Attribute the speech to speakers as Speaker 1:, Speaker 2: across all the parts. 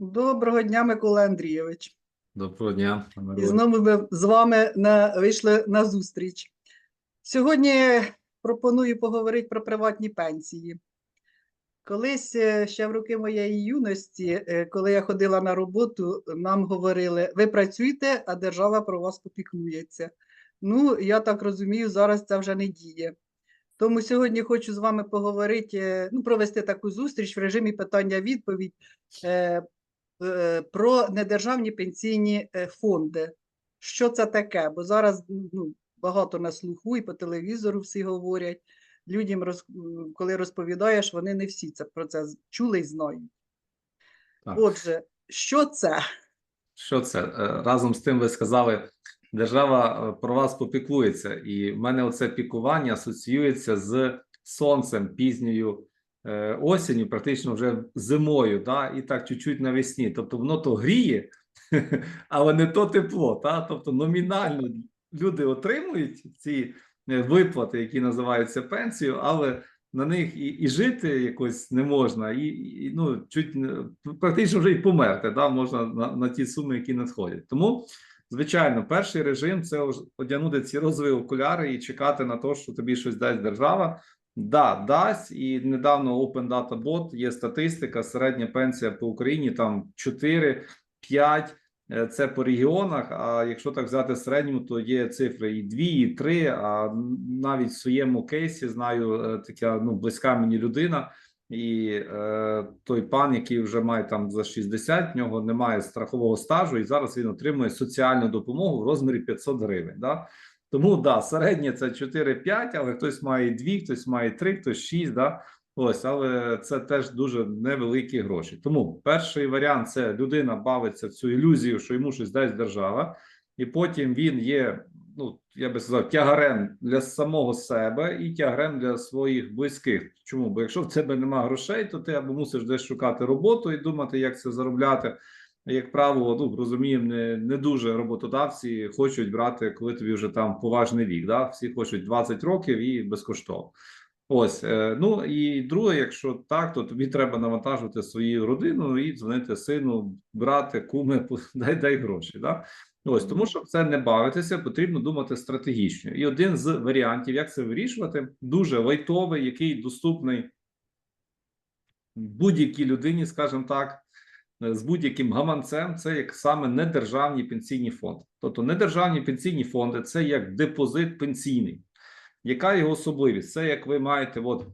Speaker 1: Доброго дня, Микола Андрійович.
Speaker 2: Доброго дня,
Speaker 1: І знову ми з вами на, вийшли на зустріч. Сьогодні пропоную поговорити про приватні пенсії. Колись е, ще в роки моєї юності, е, коли я ходила на роботу, нам говорили: ви працюйте, а держава про вас попіклується. Ну, я так розумію, зараз це вже не діє. Тому сьогодні хочу з вами поговорити, е, ну, провести таку зустріч в режимі питання-відповідь про недержавні пенсійні е, фонди. Що це таке? Бо зараз ну, багато на слуху і по телевізору всі говорять. Людям, роз, коли розповідаєш, вони не всі це про це чули і знають.
Speaker 2: Так.
Speaker 1: Отже, що це?
Speaker 2: Що це? Е, Разом з тим ви сказали, держава е, про вас попіклується, і в мене оце пікування асоціюється з сонцем пізньою е, осінню, практично вже зимою, да? і так чуть-чуть навесні. Тобто воно то гріє, але не то тепло. Та? Тобто номінально люди отримують ці е, виплати, які називаються пенсією, але на них і, і жити якось не можна, і, і ну чуть практично вже і померти, да, можна на, на ті суми, які надходять. Тому, звичайно, перший режим це одягнути ці розові окуляри і чекати на те, що тобі щось дасть держава. Да, дасть, і недавно Open Data Bot є статистика, середня пенсія по Україні там 4, 5, Е, це по регіонах. А якщо так взяти в середньому, то є цифри і 2, і 3, А навіть в своєму кейсі знаю е, така ну близька мені людина, і е, той пан, який вже має там за 60, в нього немає страхового стажу, і зараз він отримує соціальну допомогу в розмірі 500 гривень. Да? Тому да, середнє це 4-5, але хтось має 2, хтось має 3, хтось 6, да? Ось, але це теж дуже невеликі гроші. Тому перший варіант це людина бавиться в цю ілюзію, що йому щось дасть держава, і потім він є, ну я би сказав, тягарем для самого себе і тягарем для своїх близьких. Чому? Бо якщо в тебе нема грошей, то ти або мусиш десь шукати роботу і думати, як це заробляти. Як правило, ну розуміємо, не, не дуже роботодавці хочуть брати, коли тобі вже там поважний вік. Да? Всі хочуть 20 років і безкоштовно. Ось е, ну і друге, якщо так, то тобі треба навантажувати свою родину і дзвонити сину, брати, куми, дай дай гроші. Да? Ось тому, щоб це не бавитися, потрібно думати стратегічно. І один з варіантів, як це вирішувати, дуже лайтовий, який доступний будь-якій людині, скажімо так, з будь-яким гаманцем, це як саме недержавні пенсійні фонди. Тобто недержавні пенсійні фонди це як депозит пенсійний. Яка його особливість? Це як ви маєте от,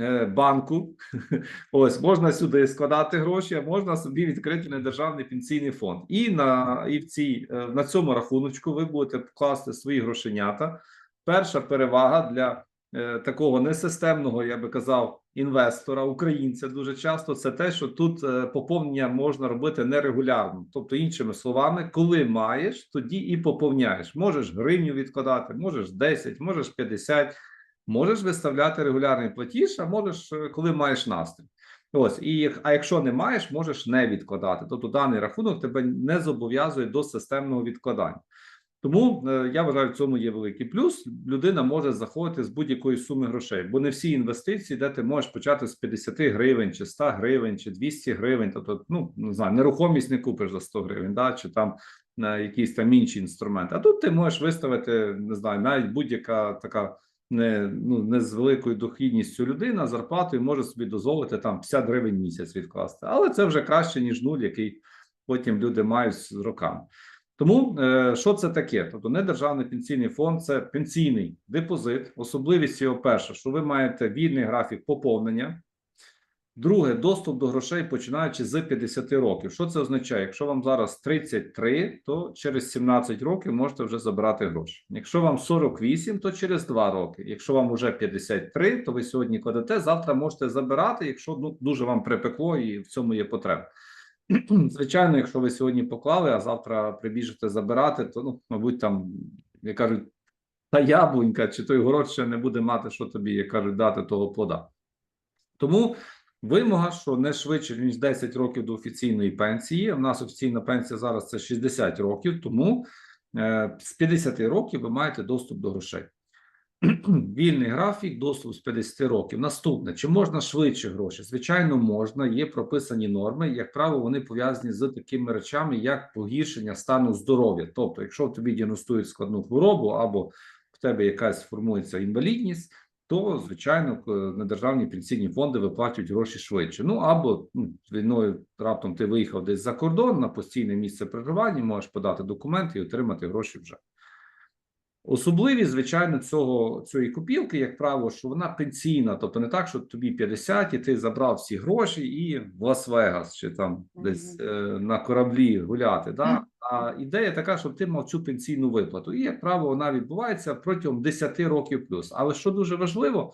Speaker 2: е, банку, ось можна сюди складати гроші, а можна собі відкрити недержавний пенсійний фонд. І на, і в цій, е, на цьому рахуночку ви будете вкласти свої грошенята. Перша перевага для е, такого несистемного, я би казав, інвестора, українця дуже часто це те, що тут е, поповнення можна робити нерегулярно. Тобто, іншими словами, коли маєш, тоді і поповняєш. Можеш гривню відкладати, можеш 10, можеш 50, можеш виставляти регулярний платіж, а можеш, е, коли маєш настрій. Ось, і а якщо не маєш, можеш не відкладати. Тобто даний рахунок тебе не зобов'язує до системного відкладання. Тому е, я вважаю, в цьому є великий плюс. Людина може заходити з будь-якої суми грошей, бо не всі інвестиції, де ти можеш почати з 50 гривень, чи 100 гривень, чи 200 гривень. Тобто, ну не знаю, нерухомість не купиш за 100 гривень, да, чи там на якісь там інші інструменти. А тут ти можеш виставити, не знаю, навіть будь-яка така не ну не з великою дохідністю людина зарплатою може собі дозволити там 50 гривень місяць відкласти, але це вже краще ніж нуль, який потім люди мають з роками. Тому е, що це таке? Тобто, недержавний пенсійний фонд це пенсійний депозит. Особливість його перша, що ви маєте вільний графік поповнення. Друге, доступ до грошей починаючи з 50 років. Що це означає? Якщо вам зараз 33, то через 17 років можете вже забрати гроші. Якщо вам 48, то через 2 роки. Якщо вам вже 53, то ви сьогодні кладете, завтра можете забирати, якщо ну дуже вам припекло і в цьому є потреба. Звичайно, якщо ви сьогодні поклали, а завтра прибіжете забирати, то ну, мабуть, там як кажуть, та яблунька чи той город ще не буде мати, що тобі, як кажуть, дати того плода. Тому вимога, що не швидше ніж 10 років до офіційної пенсії. У нас офіційна пенсія зараз це 60 років, тому е, з 50 років ви маєте доступ до грошей. Вільний графік, доступ з 50 років. Наступне, чи можна швидше гроші? Звичайно, можна. Є прописані норми. Як правило, вони пов'язані з такими речами, як погіршення стану здоров'я. Тобто, якщо тобі діагностують складну хворобу або в тебе якась формується інвалідність, то звичайно к- недержавні пенсійні фонди виплачують гроші швидше. Ну або ну, війною раптом ти виїхав десь за кордон на постійне місце проживання, можеш подати документи і отримати гроші вже. Особливість, звичайно, цього цієї купівки, як правило, що вона пенсійна, тобто не так, що тобі 50 і ти забрав всі гроші і в Лас-Вегас чи там десь е, на кораблі гуляти. Да? А ідея така, щоб ти мав цю пенсійну виплату. І як правило, вона відбувається протягом 10 років плюс. Але що дуже важливо,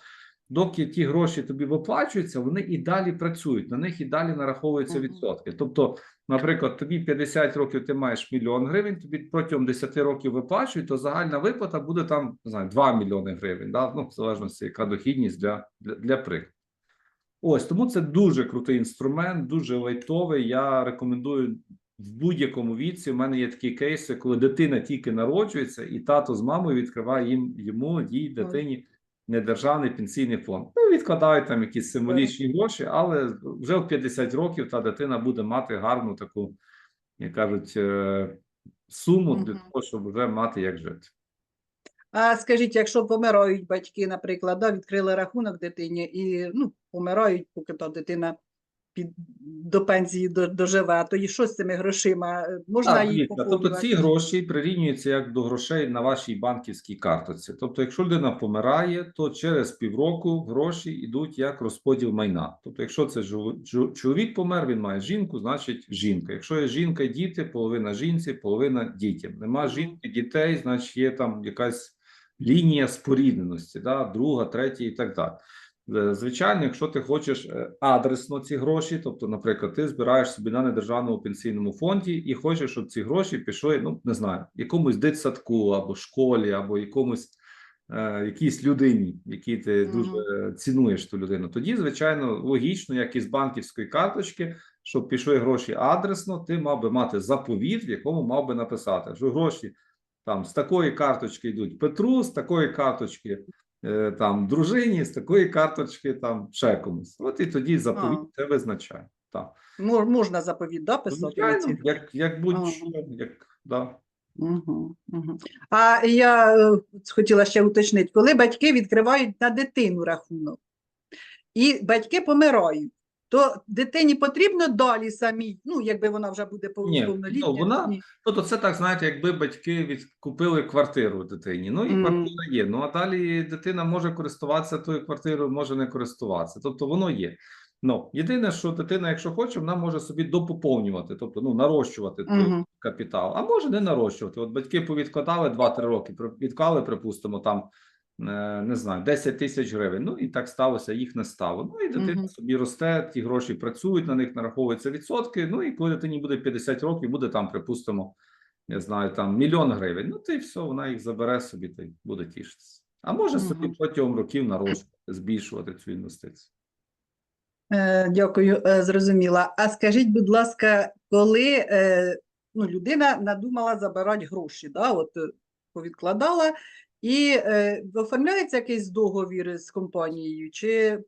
Speaker 2: доки ті гроші тобі виплачуються, вони і далі працюють, на них і далі нараховуються відсотки. Тобто, наприклад, тобі 50 років, ти маєш мільйон гривень, тобі протягом 10 років виплачують, то загальна виплата буде там не знаю, 2 мільйони гривень, да? ну, в залежності, яка дохідність для, для, для прикладу. Ось тому це дуже крутий інструмент, дуже лайтовий. Я рекомендую в будь-якому віці. У мене є такі кейси, коли дитина тільки народжується, і тато з мамою відкриває їм йому їй дитині недержавний пенсійний фонд. Ну, відкладають там якісь символічні гроші, але вже в 50 років та дитина буде мати гарну таку, як кажуть, е, суму для того, щоб вже мати як жити.
Speaker 1: А скажіть, якщо помирають батьки, наприклад, да, відкрили рахунок дитині і ну, помирають, поки та дитина під, до пенсії до- доживе, то і що з цими грошима? Е, Можна
Speaker 2: Так,
Speaker 1: їх
Speaker 2: дивіться, тобто ці гроші прирівнюються як до грошей на вашій банківській картоці. Тобто, якщо людина помирає, то через півроку гроші йдуть як розподіл майна. Тобто, якщо це чоловік помер, він має жінку, значить жінка. Якщо є жінка і діти, половина жінці, половина дітям. Нема жінки, дітей, значить є там якась лінія спорідненості, да, друга, третя і так далі. Е, Звичайно, якщо ти хочеш е, адресно ці гроші, тобто, наприклад, ти збираєш собі на недержавному пенсійному фонді і хочеш, щоб ці гроші пішли, ну не знаю, якомусь дитсадку або школі, або якомусь е, якійсь людині, якій ти
Speaker 1: Мгм.
Speaker 2: дуже цінуєш ту людину. Тоді, звичайно, логічно, як і з банківської карточки, щоб пішли гроші адресно, ти мав би мати заповіт, в якому мав би написати, що гроші там з такої карточки йдуть Петру, з такої карточки там дружині, з такої карточки там ще комусь. От і тоді заповідь це визначає. Так.
Speaker 1: Можна заповідь да, писати?
Speaker 2: Звичайно, як, як будь-що, як да.
Speaker 1: Угу, угу. А я е, хотіла ще уточнити, коли батьки відкривають на дитину рахунок, і батьки помирають, то дитині потрібно далі самій, ну, якби вона вже буде пов-
Speaker 2: Ні, ну, вона-. Тобто, це так, знаєте, якби батьки відкупили квартиру дитині. Ну і
Speaker 1: Мгм.
Speaker 2: квартира є. Ну а далі дитина може користуватися тою квартирою, може не користуватися. Тобто воно є. Ну єдине, що дитина, якщо хоче, вона може собі допоповнювати, тобто ну нарощувати той
Speaker 1: Мгм.
Speaker 2: капітал, а може не нарощувати. От батьки повідкладали 2-3 роки, відклали, припустимо, там не знаю, 10 тисяч гривень. Ну і так сталося, їх не стало. Ну і дитина
Speaker 1: Мгм.
Speaker 2: собі росте, ті гроші працюють, на них нараховуються відсотки. Ну і коли дитині буде 50 років, буде там, припустимо, я знаю, там мільйон гривень. Ну, і все, вона їх забере собі та й буде тішитися. А може собі протягом років нарощувати, збільшувати цю інвестицію.
Speaker 1: Е, Дякую, е, зрозуміла. А скажіть, будь ласка, коли е, ну, людина надумала забирати гроші, да, от е, повідкладала, і е, оформляється якийсь договір з компанією, чи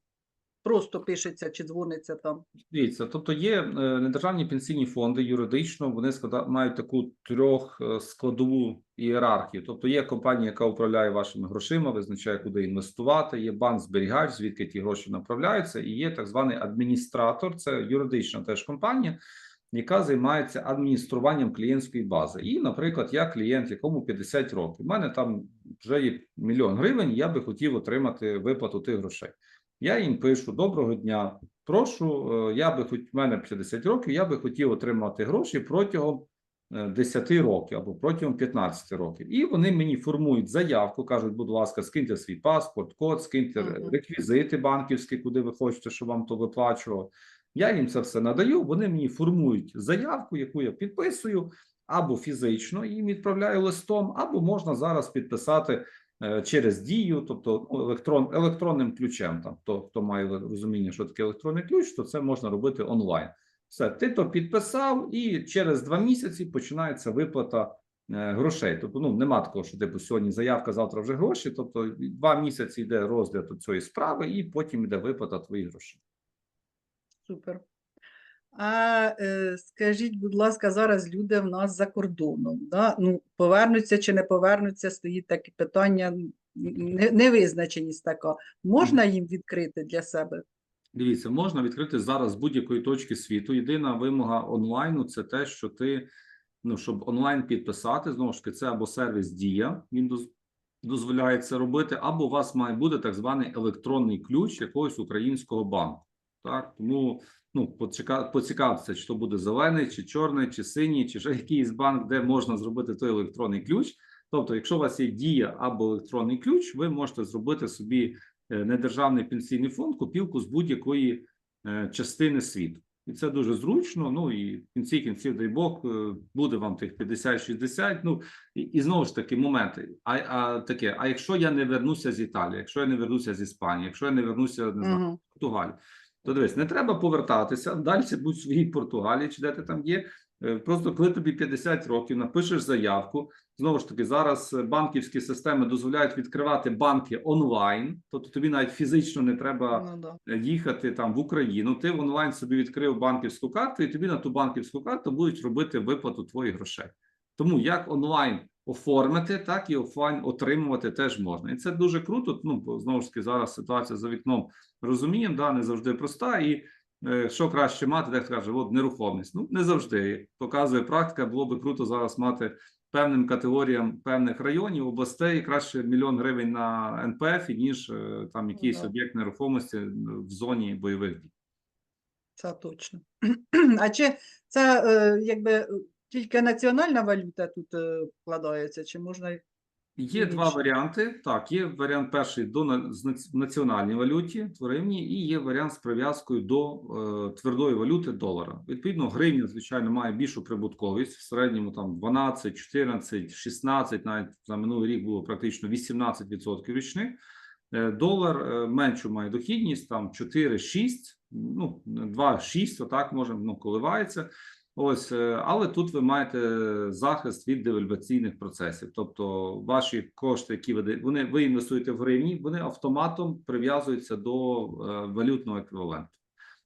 Speaker 1: просто пишеться, чи дзвониться там?
Speaker 2: Дивіться, тобто є е, недержавні пенсійні фонди юридично, вони склада, мають таку трьох е, складову ієрархію. Тобто є компанія, яка управляє вашими грошима, визначає, куди інвестувати. Є банк зберігач, звідки ті гроші направляються, і є так званий адміністратор. Це юридична теж компанія, яка займається адмініструванням клієнтської бази. І, наприклад, я клієнт, якому 50 років. У мене там вже є мільйон гривень. Я би хотів отримати виплату тих грошей. Я їм пишу: доброго дня. Прошу, е, я би хоч в мене 50 років, я би хотів отримати гроші протягом е, 10 років або протягом 15 років. І вони мені формують заявку, кажуть, будь ласка, скиньте свій паспорт, код, скиньте реквізити банківські, куди ви хочете, щоб вам то виплачувало. Я їм це все надаю. Вони мені формують заявку, яку я підписую, або фізично їм відправляю листом, або можна зараз підписати е, через дію, тобто ну, електрон, електронним ключем. Там хто, хто має розуміння, що таке електронний ключ, то це можна робити онлайн. Все, ти то підписав, і через два місяці починається виплата е, грошей. Тобто, ну нема такого, що типу сьогодні заявка, завтра вже гроші. Тобто, два місяці йде розгляд цієї справи, і потім йде виплата твоїх грошей.
Speaker 1: Супер. А е, скажіть, будь ласка, зараз люди в нас за кордоном. Да? Ну, повернуться чи не повернуться, стоїть таке питання, невизначеність така. Можна їм відкрити для себе?
Speaker 2: Дивіться, можна відкрити зараз з будь-якої точки світу. Єдина вимога онлайну це те, що ти ну щоб онлайн підписати, знову ж таки, це або сервіс Дія, він дозволяє це робити, або у вас має бути так званий електронний ключ якогось українського банку. Так, тому ну поціка, поцікавитися, чи то буде зелений, чи чорний, чи синій, чи ще якийсь банк, де можна зробити той електронний ключ. Тобто, якщо у вас є дія або електронний ключ, ви можете зробити собі е, недержавний пенсійний фонд купівку з будь-якої е, частини світу. І це дуже зручно. Ну і в кінці кінців, дай Бог, е, буде вам тих 50-60. Ну і, і знову ж таки моменти. А, а таке, а якщо я не вернуся з Італії, якщо я не вернуся з Іспанії, якщо я не вернуся не знаю, з Португалії, то дивись, не треба повертатися. Далі будь в своїй Португалії, чи де ти там є. Е, Просто коли тобі 50 років, напишеш заявку. Знову ж таки, зараз банківські системи дозволяють відкривати банки онлайн, тобто тобі навіть фізично не треба
Speaker 1: Ну, да.
Speaker 2: їхати там в Україну. Ти в онлайн собі відкрив банківську карту, і тобі на ту банківську карту будуть робити виплату твоїх грошей. Тому як онлайн оформити, так і офлайн отримувати теж можна. І це дуже круто. Ну бо знову ж таки, зараз ситуація за вікном розуміємо, да, не завжди проста. І е, що краще мати, дехто каже, от нерухомість. Ну не завжди показує практика. Було би круто зараз мати певним категоріям певних районів, областей краще мільйон гривень на НПФ, ніж е, там якийсь
Speaker 1: да.
Speaker 2: об'єкт нерухомості в зоні бойових дій.
Speaker 1: Це точно. А чи це е, якби е, тільки національна валюта тут е, вкладається, чи можна й-
Speaker 2: Є два варіанти. Так, є варіант перший до на- з нац- в національній валюті в гривні, і є варіант з прив'язкою до е, твердої валюти долара. Відповідно, гривня, звичайно, має більшу прибутковість в середньому там 12, 14, 16, навіть за минулий рік було практично 18% річних. Е, Долар е, меншу має дохідність, там 4-6, ну 2-6, отак може, ну, коливається. Ось, е, але тут ви маєте захист від девальваційних процесів. Тобто, ваші кошти, які ви вони ви інвестуєте в гривні, вони автоматом прив'язуються до е, валютного еквіваленту.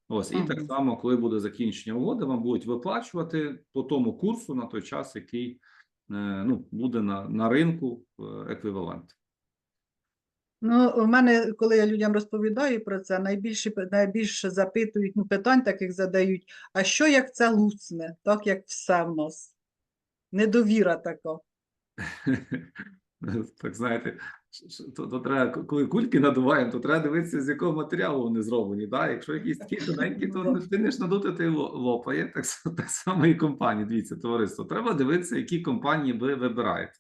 Speaker 2: Ось і так само, коли буде закінчення угоди, вам будуть виплачувати по тому курсу на той час, який е, ну буде на, на ринку еквівалент.
Speaker 1: Ну, у мене, коли я людям розповідаю про це, найбільше найбільше запитують, ну, питань таких задають: а що як це лусне, так як все в нас? Недовіра така.
Speaker 2: Так знаєте, то, то треба, коли кульки надуваємо, то треба дивитися, з якого матеріалу вони зроблені. Да? Якщо якісь такі тоненькі, то
Speaker 1: Ну,
Speaker 2: ти не ж надути, ти лопає. Так, так само і компанії. Дивіться, товариство. Треба дивитися, які компанії ви вибираєте.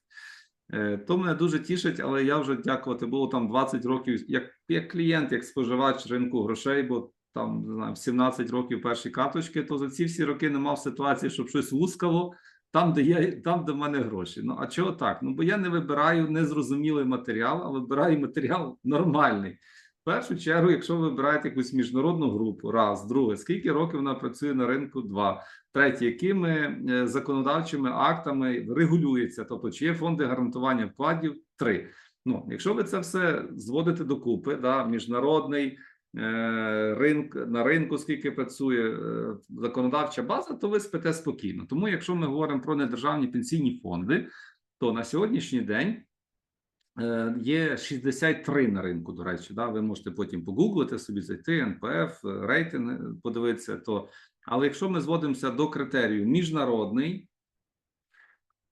Speaker 2: Е, То мене дуже тішить, але я вже дякувати було там 20 років як, як клієнт, як споживач ринку грошей, бо там не знаю, 17 років перші карточки, то за ці всі роки не мав ситуації, щоб щось лускало там, де є, там, де в мене гроші. Ну а чого так? Ну бо я не вибираю незрозумілий матеріал, а вибираю матеріал нормальний. Першу чергу, якщо ви вибираєте якусь міжнародну групу, раз, друге, скільки років вона працює на ринку? Два. Третє, якими е, законодавчими актами регулюється, тобто чи є фонди гарантування вкладів? Три. Ну, якщо ви це все зводите докупи, да, міжнародний е, ринк на ринку, скільки працює е, законодавча база, то ви спите спокійно. Тому, якщо ми говоримо про недержавні пенсійні фонди, то на сьогоднішній день є 63 на ринку. До речі, да, ви можете потім погуглити собі, зайти НПФ, е, рейтинг е, подивитися. То, але якщо ми зводимося до критерію міжнародний.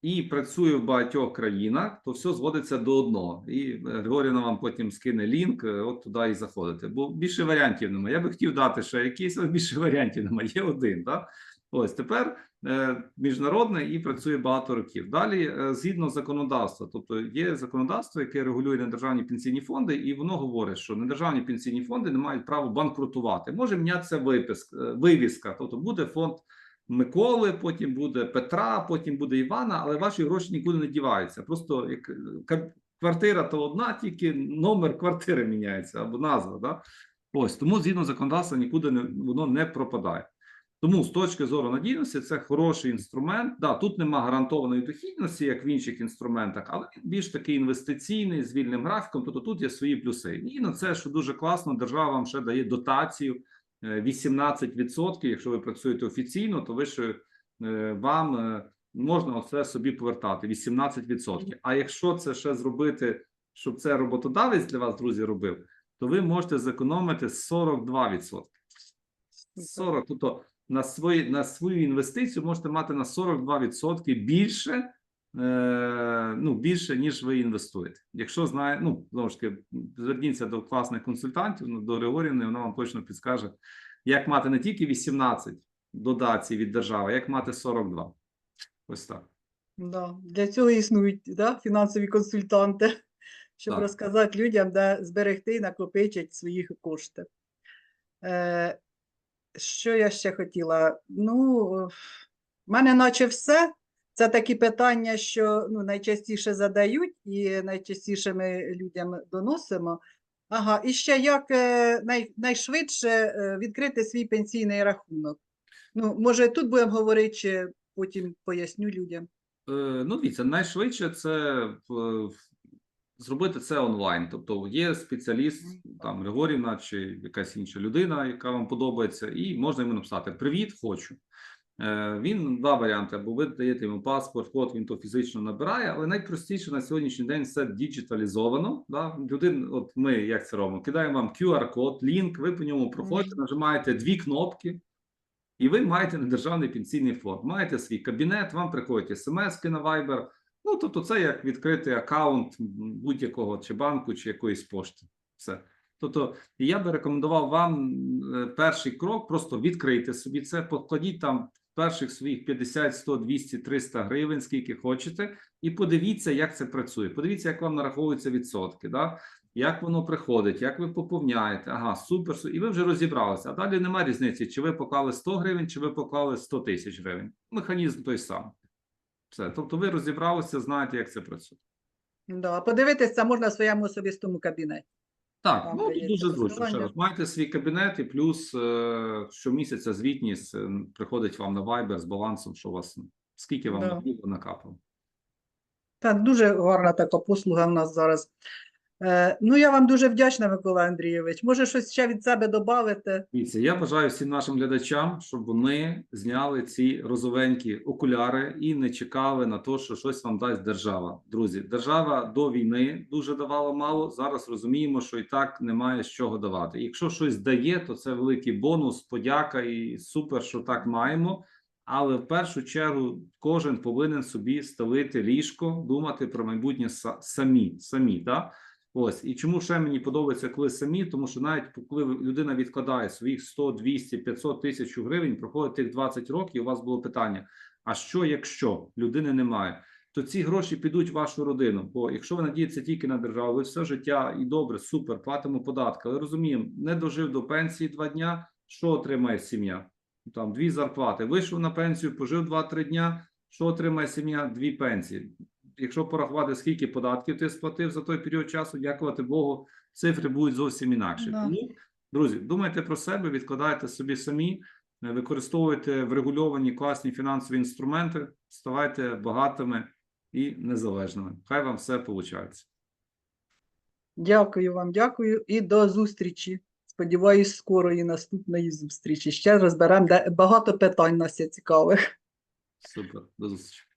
Speaker 2: І працює в багатьох країнах, то все зводиться до одного. І е, Григоріна вам потім скине лінк, е, от туди і заходите. Бо більше варіантів немає. Я би хотів дати ще якийсь, але більше варіантів немає. Є один. Так? Ось тепер е, міжнародне і працює багато років. Далі, е, згідно законодавства, тобто є законодавство, яке регулює недержавні пенсійні фонди, і воно говорить, що недержавні пенсійні фонди не мають права банкрутувати. Може мінятися е, вивіска, тобто буде фонд. Миколи, потім буде Петра, потім буде Івана, але ваші гроші нікуди не діваються. Просто як квартира то одна, тільки номер квартири міняється або назва. Да? Ось тому згідно законодавства нікуди не воно не пропадає. Тому з точки зору надійності це хороший інструмент. Да, тут нема гарантованої дохідності, як в інших інструментах, але він більш такий інвестиційний з вільним графіком. Тобто тут є свої плюси. І на це, що дуже класно, держава вам ще дає дотацію е, 18%. Якщо ви працюєте офіційно, то ви ще е, вам е, можна оце собі повертати 18%. А якщо це ще зробити, щоб це роботодавець для вас, друзі, робив, то ви можете зекономити 42%. 40, тобто на свої на свою інвестицію можете мати на 42% більше, е, ну більше ніж ви інвестуєте. Якщо знає, ну знову ж таки, зверніться до класних консультантів, ну, до Григорівни, вона вам точно підскаже, як мати не тільки 18 додацій від держави, як мати 42. Ось так.
Speaker 1: Да. Для цього існують да, фінансові консультанти, щоб
Speaker 2: Так.
Speaker 1: розказати людям, де зберегти і накопичити свої кошти. Е, що я ще хотіла? Ну, в мене наче все. Це такі питання, що ну, найчастіше задають і найчастіше ми людям доносимо. Ага, і ще як е, най, найшвидше е, відкрити свій пенсійний рахунок. Ну, може, тут будемо говорити, чи потім поясню людям.
Speaker 2: Е, ну, дивіться, найшвидше це зробити це онлайн. Тобто є спеціаліст, там Григорівна чи якась інша людина, яка вам подобається, і можна йому написати Привіт, хочу. Е, Він два варіанти: або ви даєте йому паспорт, код, він то фізично набирає, але найпростіше на сьогоднішній день все діджиталізовано. Да? Людин, от ми як це робимо? Кидаємо вам QR-код, лінк, ви по ньому проходите, нажимаєте дві кнопки. І ви маєте недержавний пенсійний фонд, маєте свій кабінет, вам приходять смски на Viber. Ну, тобто, це як відкрити аккаунт будь-якого чи банку, чи якоїсь пошти. Все. Тобто, я би рекомендував вам е, перший крок просто відкрити собі це, покладіть там перших своїх 50, 100, 200, 300 гривень, скільки хочете, і подивіться, як це працює. Подивіться, як вам нараховуються відсотки. Да? як воно приходить, як ви поповняєте. Ага, супер, су- і ви вже розібралися. А далі немає різниці, чи ви поклали 100 гривень, чи ви поклали 100 тисяч гривень. Механізм той самий. Все. Тобто ви розібралися, знаєте, як це працює.
Speaker 1: Да, подивитися можна в своєму особистому кабінеті.
Speaker 2: Так,
Speaker 1: Там
Speaker 2: ну тут дуже зручно. Ще раз. майте свій кабінет, і плюс е, щомісяця звітність е, приходить вам на Viber з балансом, що у вас скільки вам
Speaker 1: Да.
Speaker 2: накапало, накапало.
Speaker 1: Так, дуже гарна така послуга в нас зараз. Е, ну, я вам дуже вдячна, Микола Андрійович. Може, щось ще від себе додати?
Speaker 2: Я бажаю всім нашим глядачам, щоб вони зняли ці розовенькі окуляри і не чекали на те, що щось вам дасть держава. Друзі, держава до війни дуже давала мало. Зараз розуміємо, що і так немає з чого давати. Якщо щось дає, то це великий бонус, подяка і супер, що так маємо. Але в першу чергу кожен повинен собі ставити ліжко, думати про майбутнє самі. самі да? Ось і чому ще мені подобається, коли самі, тому що навіть коли людина відкладає своїх 100, 200, 500 тисяч гривень, проходить тих 20 років. У вас було питання: а що, якщо людини немає? То ці гроші підуть в вашу родину. Бо якщо ви надієтеся тільки на державу, ви все життя і добре, супер, платимо податки. Але розуміємо, не дожив до пенсії два дня. Що отримає сім'я? Там дві зарплати. Вийшов на пенсію, пожив 2-3 дня. Що отримає сім'я? Дві пенсії якщо порахувати, скільки податків ти сплатив за той період часу, дякувати Богу, цифри будуть зовсім інакші.
Speaker 1: Да.
Speaker 2: Тому, друзі, думайте про себе, відкладайте собі самі, е, використовуйте врегульовані класні фінансові інструменти, ставайте багатими і незалежними. Хай вам все виходить.
Speaker 1: Дякую вам, дякую і до зустрічі. Сподіваюсь, скорої наступної зустрічі. Ще розберемо багато питань нас є цікавих.
Speaker 2: Супер, до зустрічі.